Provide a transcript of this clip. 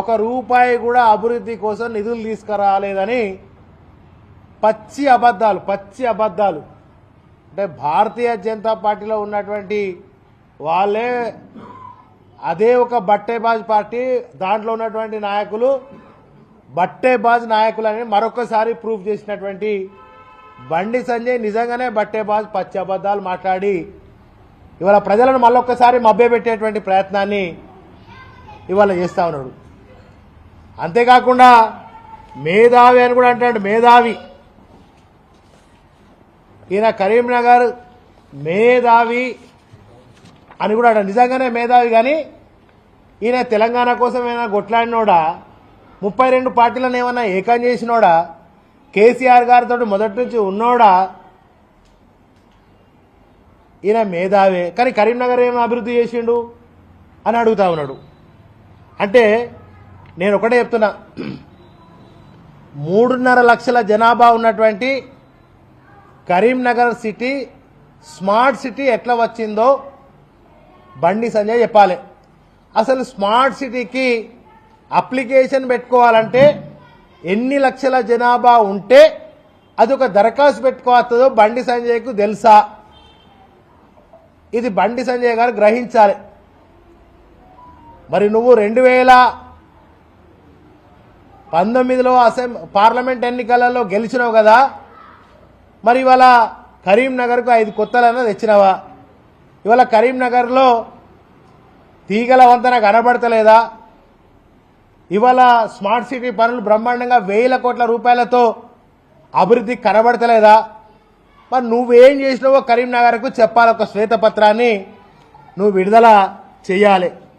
ఒక రూపాయి కూడా అభివృద్ధి కోసం నిధులు తీసుకురాలేదని పచ్చి అబద్ధాలు పచ్చి అబద్ధాలు. అంటే భారతీయ జనతా పార్టీలో ఉన్నటువంటి వాళ్ళే అదే ఒక బట్టేబాజ్ పార్టీ దాంట్లో ఉన్నటువంటి నాయకులు బట్టేబాజ్ నాయకులని మరొకసారి ప్రూఫ్ చేసినటువంటి బండి సంజయ్ నిజంగానే బట్టేబాజ్ పచ్చి అబద్ధాలు మాట్లాడి ఇవాళ ప్రజలను మళ్ళొక్కసారి మభ్యపెట్టేటువంటి ప్రయత్నాన్ని ఇవాళ చేస్తా ఉన్నాడు. అంతేకాకుండా మేధావి అని కూడా అంటాడు మేధావి. ఈయన కరీంనగర్ మేధావి అని కూడా అంటాడు. నిజంగానే మేధావి కానీ ఈయన తెలంగాణ కోసం ఏమైనా కొట్లాడినోడా? ముప్పై రెండు పార్టీలను ఏమైనా ఏకం చేసినోడా? కేసీఆర్ గారితో మొదటి నుంచి ఉన్నోడా? ఈయన మేధావే. కానీ కరీంనగర్ ఏమైనా అభివృద్ధి చేసిండు? అని అడుగుతా ఉన్నాడు. అంటే నేను ఒకటే చెప్తున్నా. మూడున్నర లక్షల జనాభా ఉన్నటువంటి కరీంనగర్ సిటీ స్మార్ట్ సిటీ ఎట్లా వచ్చిందో బండి సంజయ్ చెప్పాలి. అసలు స్మార్ట్ సిటీకి అప్లికేషన్ పెట్టుకోవాలంటే ఎన్ని లక్షల జనాభా ఉంటే అది ఒక దరఖాస్తు పెట్టుకోవస్తుందో బండి సంజయ్కు తెలుసా? ఇది బండి సంజయ్ గారు గ్రహించాలి. మరి నువ్వు రెండు వేల పంతొమ్మిదిలో అసెం పార్లమెంట్ ఎన్నికలలో గెలిచినావు కదా మరి ఇవాళ కరీంనగర్కు ఐదు కొత్తలను తెచ్చినావా? ఇవాళ కరీంనగర్లో తీగల వంతెన కనబడతలేదా? ఇవాళ స్మార్ట్ సిటీ పనులు బ్రహ్మాండంగా వేల కోట్ల రూపాయలతో అభివృద్ధి కనబడతలేదా? మరి నువ్వేం చేసినావో కరీంనగర్కు చెప్పాలి ఒక శ్వేతపత్రాన్ని. నువ్వు విడుదల చేయాలి